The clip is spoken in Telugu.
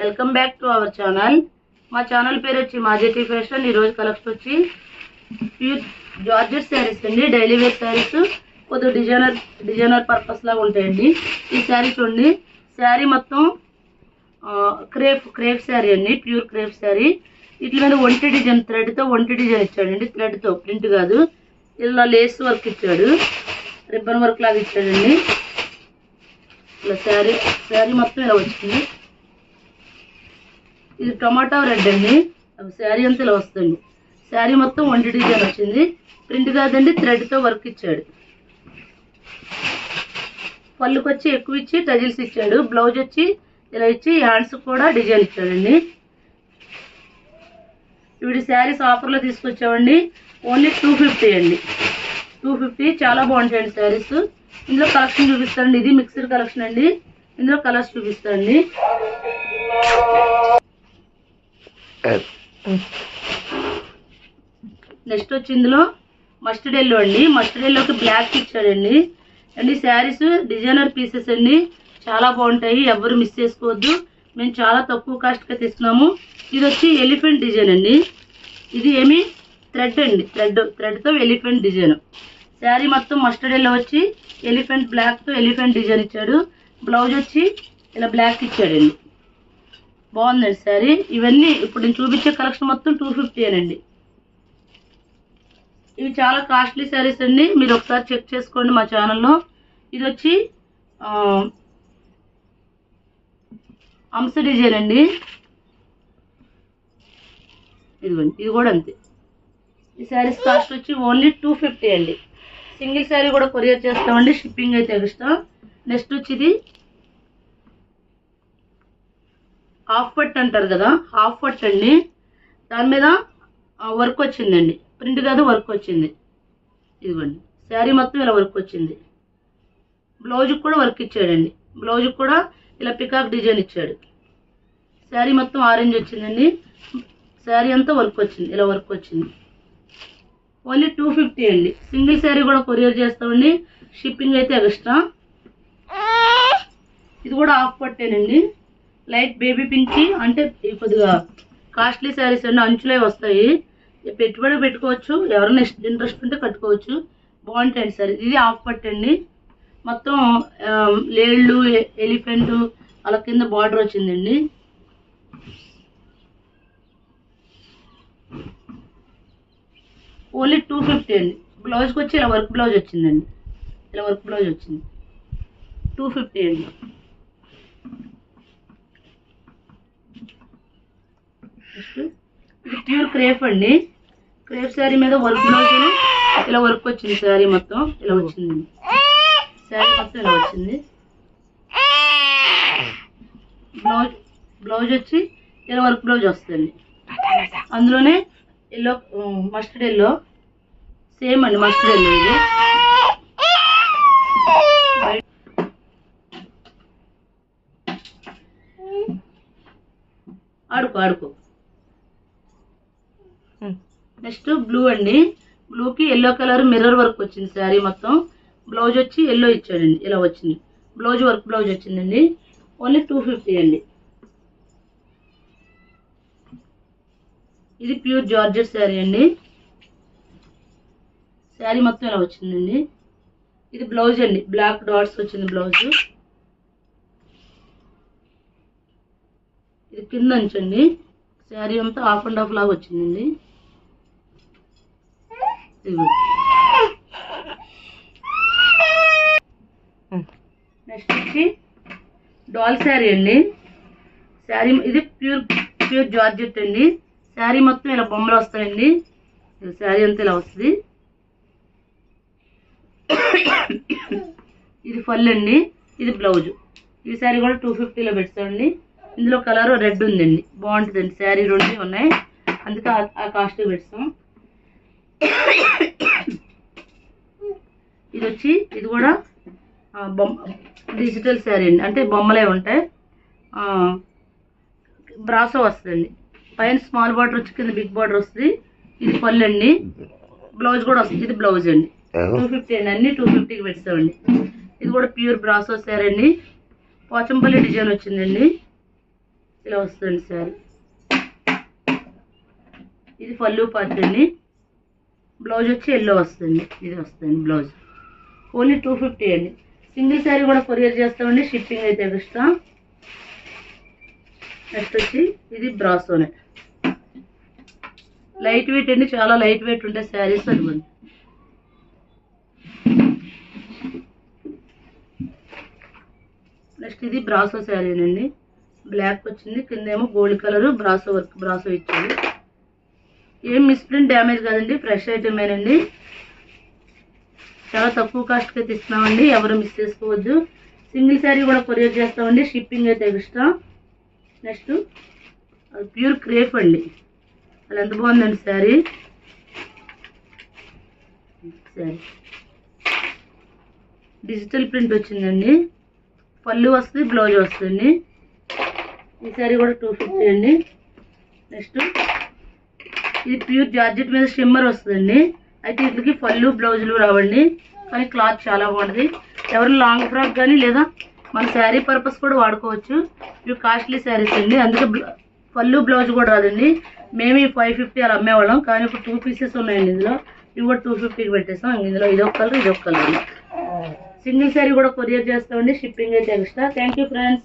Welcome back to our channel. మా ఛానల్ పేరు వచ్చి మాజెటీ ఫ్యాషన్ ఈరోజు కలెక్షన్ వచ్చి ప్యూర్ జార్జెట్ శారీస్ అండి డైలీ వేర్ శారీస్ కొద్దిగా డిజైనర్ డిజైనర్ పర్పస్ లాగా ఉంటాయండి. ఈ శారీ చూడండి శారీ మొత్తం క్రేప్ క్రేప్ శారీ అండి ప్యూర్ క్రేప్ శారీ. ఇట్ల మీద ఒంటి డిజైన్ థ్రెడ్తో ఒంటి డిజైన్ ఇచ్చాడండి థ్రెడ్తో ప్రింట్ కాదు. ఇలా లేస్ వర్క్ ఇచ్చాడు రిబ్బన్ వర్క్ లాగా ఇచ్చాడండి. ఇలా శారీ శారీ మొత్తం ఇలా వచ్చింది. ఇది టొమాటో రెడ్ అండి. శారీ అంతా ఇలా వస్తుంది. శారీ మొత్తం వండి డిజైన్ వచ్చింది. ప్రింట్ కాదండి థ్రెడ్తో వర్క్ ఇచ్చాడు. పళ్ళుకి వచ్చి ఎక్కువ ఇచ్చి టజిల్స్ ఇచ్చాడు. బ్లౌజ్ వచ్చి ఇలా ఇచ్చి హ్యాండ్స్ కూడా డిజైన్ ఇచ్చాడండి. వీడి శారీస్ ఆఫర్లో తీసుకొచ్చామండి. ఓన్లీ టూ ఫిఫ్టీ అండి. టూ ఫిఫ్టీ చాలా బాగుంటాయండి శారీస్. ఇందులో కలెక్షన్ చూపిస్తానండి. ఇది మిక్సర్ కలెక్షన్ అండి. ఇందులో కలర్స్ చూపిస్తానండి. నెక్స్ట్ వచ్చి ఇందులో మస్టర్డ్ ఎల్లో అండి. మస్టర్డ్ ఎల్లోకి బ్లాక్ ఇచ్చాడండి. అండి శారీస్ డిజైనర్ పీసెస్ అండి. చాలా బాగుంటాయి. ఎవరు మిస్ చేసుకోవద్దు. మేము చాలా తక్కువ కాస్ట్గా తీసుకున్నాము ఇది వచ్చి ఎలిఫెంట్ డిజైన్ అండి. ఇది ఏమి? థ్రెడ్ అండి. థ్రెడ్ థ్రెడ్తో ఎలిఫెంట్ డిజైన్ శారీ మొత్తం మస్టర్డ్ ఎల్లో వచ్చి ఎలిఫెంట్ బ్లాక్తో ఎలిఫెంట్ డిజైన్ ఇచ్చాడు. బ్లౌజ్ వచ్చి ఇలా బ్లాక్ ఇచ్చాడండి. బాగుందండి శారీ. ఇవన్నీ ఇప్పుడు నేను చూపించే కలెక్షన్ మొత్తం టూ ఫిఫ్టీ అనండి ఇవి చాలా కాస్ట్లీ శారీస్ అండి. మీరు ఒకసారి చెక్ చేసుకోండి మా ఛానల్లో. ఇది వచ్చి అంశ డిజైన్ అండి. ఇదిగోండి ఇది కూడా అంతే. ఈ శారీస్ కాస్ట్ వచ్చి ఓన్లీ టూ ఫిఫ్టీ అండి. సింగిల్ శారీ కూడా కొరియర్ చేస్తామండి షిప్పింగ్ అయితే ఎక్స్ట్రా. నెక్స్ట్ వచ్చి ఇది హాఫ్ పట్ అంటారు కదా హాఫ్ పట్ అండి. దాని మీద వర్క్ వచ్చిందండి. ప్రింట్ కాదు వర్క్ వచ్చింది. ఇదిగోండి. శారీ మొత్తం ఇలా వర్క్ వచ్చింది. బ్లౌజ్కి కూడా వర్క్ ఇచ్చాడండి. బ్లౌజ్కి కూడా ఇలా పికాక్ డిజైన్ ఇచ్చాడు. శారీ మొత్తం ఆరెంజ్ వచ్చిందండి. శారీ అంతా వర్క్ వచ్చింది. ఇలా వర్క్ వచ్చింది. ఓన్లీ టూ ఫిఫ్టీ అండి. సింగిల్ శారీ కూడా కొరియర్ చేస్తామండి. షిప్పింగ్ అయితే ఎక్స్ట్రా. ఇది కూడా హాఫ్ పట్టేనండి. లైట్ బేబీ పింక్ అంటే కొద్దిగా కాస్ట్లీ శారీస్ అన్నీ అంచులే వస్తాయి. పెట్టుబడి పెట్టుకోవచ్చు. ఎవరైనా ఇంట్రెస్ట్ ఉంటే కట్టుకోవచ్చు. బాగుంటాయండి సార్. ఇది హాఫ్ పట్టండి మొత్తం లేళ్ళు ఎలిఫెంట్ అలా కింద బార్డర్ వచ్చిందండి. ఓన్లీ టూ ఫిఫ్టీ అండి. బ్లౌజ్కి వచ్చి ఇలా వర్క్ బ్లౌజ్ వచ్చిందండి. ఇలా వర్క్ బ్లౌజ్ వచ్చింది. టూ ఫిఫ్టీ అండి. ఇది ప్యూర్ క్రేప్ అండి? క్రేప్ శారీ మీద వర్క్ బ్లౌజ్ ఇలా వర్క్ వచ్చింది శారీ మొత్తం. ఇలా వచ్చింది. శారీ మొత్తం ఇలా వచ్చింది. బ్లౌజ్ బ్లౌజ్ వచ్చి ఇలా వర్క్ బ్లౌజ్ వస్తుంది. అందులోనే ఎల్లో మస్టర్డ్ ఎల్లో సేమ్ అండి మస్టర్డ్ ఎల్లో ఇది. ఆడుకో ఆడుకో. నెక్స్ట్ బ్లూ అండి. బ్లూకి ఎల్లో కలర్ మిర్రర్ వర్క్ వచ్చింది శారీ మొత్తం. బ్లౌజ్ వచ్చి ఎల్లో ఇచ్చాడండి. ఇలా వచ్చింది. బ్లౌజ్ వర్క్ బ్లౌజ్ వచ్చిందండి. ఓన్లీ టూ ఫిఫ్టీ అండి. ఇది ప్యూర్ జార్జెట్ శారీ అండి. శారీ మొత్తం ఇలా వచ్చిందండి. ఇది బ్లౌజ్ అండి. బ్లాక్ డాట్స్ వచ్చింది బ్లౌజ్ ఇది కింద అంచండి శారీ అంతా హాఫ్ అండ్ హాఫ్ లాగా వచ్చిందండి. నెక్స్ట్ వచ్చి డాల్ శారీ అండి. శారీ ఇది ప్యూర్ ప్యూర్ జార్జెట్ అండి. శారీ మొత్తం ఇలా బొమ్మలు వస్తాయండి. శారీ అంతా ఇలా వస్తుంది. ఇది ఫల్ అండి. ఇది బ్లౌజ్ ఈ శారీ కూడా టూ ఫిఫ్టీలో పెడతామండి. ఇందులో కలర్ రెడ్ ఉందండి. బాగుంటుందండి. శారీ రెండు ఉన్నాయి. అందుకే ఆ- ఆ కాస్ట్ పెడతాం. ఇది వచ్చి ఇది కూడా బొమ్మ డిజిటల్ శారీ అండి. అంటే బొమ్మలే ఉంటాయి. బ్రాసో వస్తుందండి. పైన స్మాల్ బార్డర్ వచ్చి కింద బిగ్ బార్డర్ వస్తుంది. ఇది పళ్ళు అండి. బ్లౌజ్ కూడా వస్తుంది. ఇది బ్లౌజ్ అండి. టూ ఫిఫ్టీ అండి. అన్ని టూ ఫిఫ్టీకి పెట్టామండి ఇది కూడా ప్యూర్ బ్రాసో శారీ అండి. పోచంపల్లి డిజైన్ వచ్చిందండి. ఇలా వస్తుంది శారీ ఇది పళ్ళు పార్ట్ అండి. బ్లౌజ్ వచ్చి ఎల్లో వస్తుంది. ఇది వస్తుంది బ్లౌజ్. ఓన్లీ టూ ఫిఫ్టీ అండి. సింగిల్ శారీ కూడా కొరియర్ చేస్తామండి. షిప్పింగ్ అయితే ఎక్స్ట్రా. నెక్స్ట్ వచ్చి ఇది బ్రాసోనే లైట్ వెయిట్ అండి. చాలా లైట్ వెయిట్ ఉండే శారీస్ అదిగోండి నెక్స్ట్ ఇది బ్రాసో శారీనండి. బ్లాక్ వచ్చింది. కింద ఏమో gold colour brasso work brasso ఇచ్చింది ఏం మిస్ప్రింట్ డ్యామేజ్ కాదండి ఫ్రెష్ ఐటమేనండి చాలా తక్కువ కాస్ట్కి అయితే ఇస్తున్నామండి ఎవరు మిస్ చేసుకోవద్దు. సింగిల్ శారీ కూడా కొరియర్ చేస్తామండి షిప్పింగ్ అయితే ఎక్స్ట్రా. నెక్స్ట్ అది ప్యూర్ క్రేప్ అండి. అది ఎంత బాగుందండి శారీ. శారీ. డిజిటల్ ప్రింట్ వచ్చిందండి. పళ్ళు వస్తుంది బ్లౌజ్ వస్తుంది ఈ శారీ కూడా టూ ఫిఫ్టీ అండి. నెక్స్ట్ ఇది ప్యూర్ జార్జెట్ మీద షిమ్మర్ వస్తుందండి. అయితే వీటికి పళ్ళు బ్లౌజులు రావండి. కానీ క్లాత్ చాలా బాగుంటుంది. ఎవరు లాంగ్ ఫ్రాక్ కానీ లేదా మన శారీ పర్పస్ కూడా వాడుకోవచ్చు. ఇవి కాస్ట్లీ శారీస్ అండి. అందుకే పళ్ళు బ్లౌజ్ కూడా రాదండి. మేము ఈ ఫైవ్ ఫిఫ్టీ అలా అమ్మేవాళ్ళం. కానీ ఇప్పుడు టూ పీసెస్ ఉన్నాయండి ఇందులో. ఇవి కూడా టూ ఫిఫ్టీకి పెట్టేస్తాం ఇందులో ఇదొక కలర్ ఇదొక కలర్. సింగిల్ శారీ కూడా కొరియర్ చేస్తామండి. షిప్పింగ్ అయితే ఎక్స్ట్రా. Thank you friends.